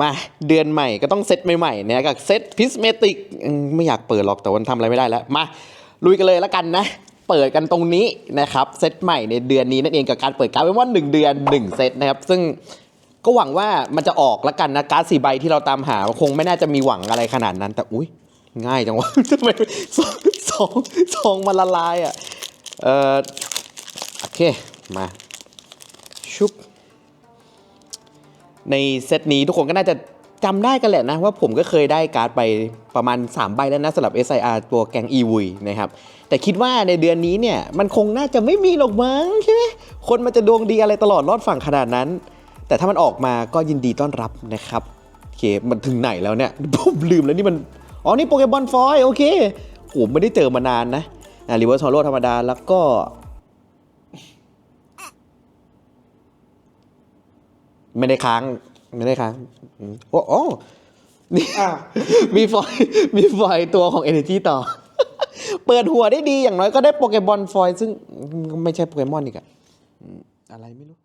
มาเดือนใหม่ก็ต้องเซตใหม่ๆเนี่ยกับเซตพิสเมติกไม่อยากเปิดหรอกแต่วันทำอะไรไม่ได้แล้ว มาลุยกันเลยแล้วกันนะ เปิดกันตรงนี้นะครับเซตใหม่ในเดือนนี้นั่นเองกับการเปิดการ์ดเป็นว่าหนึ่งเดือนหนึ่งเซตนะครับ ซึ่งก็หวังว่ามันจะออกแล้วกันนะการ์ดสี่ใบที่เราตามหาคงไม่น่าจะมีหวังอะไรขนาดนั้น แต่อุ้ยง่ายจังวะทำไมสองสองสองมันละลายอะเออโอเคมาชุบ ในเซตนี้ทุกคนก็น่าจะจำได้กันแหละนะ ว่าผมก็เคยได้การ์ดไปประมาณ 3 ใบแล้วนะสำหรับ SIR ตัวแกงอีวุยนะครับ แต่คิดว่าในเดือนนี้เนี่ย มันคงน่าจะไม่มีหรอกมั้งใช่ไหมคนมันจะดวงดีอะไรตลอดรอดฝั่งขนาดนั้น แต่ถ้ามันออกมาก็ยินดีต้อนรับนะครับโอเคมันถึงไหนแล้วเนี่ยผมลืมแล้วนี่มัน อ๋อ นี่โปเกมอนฟอยโอเคโหไม่ได้เจอมานานนะอ่ารีเวิร์สฮอลโลธรรมดาแล้วก็ ไม่ได้ค้าง ไม่ได้ค้างอืมโอ้โอ้นี่อ้าวมีฟอยล์มีฟอยล์ตัวของ Energy ต่อ เปิดหัวได้ดีอย่างน้อยก็ได้โปเกมอนฟอยล์ซึ่งไม่ใช่โปเกมอนอีกอะอืมอะไรไม่รู้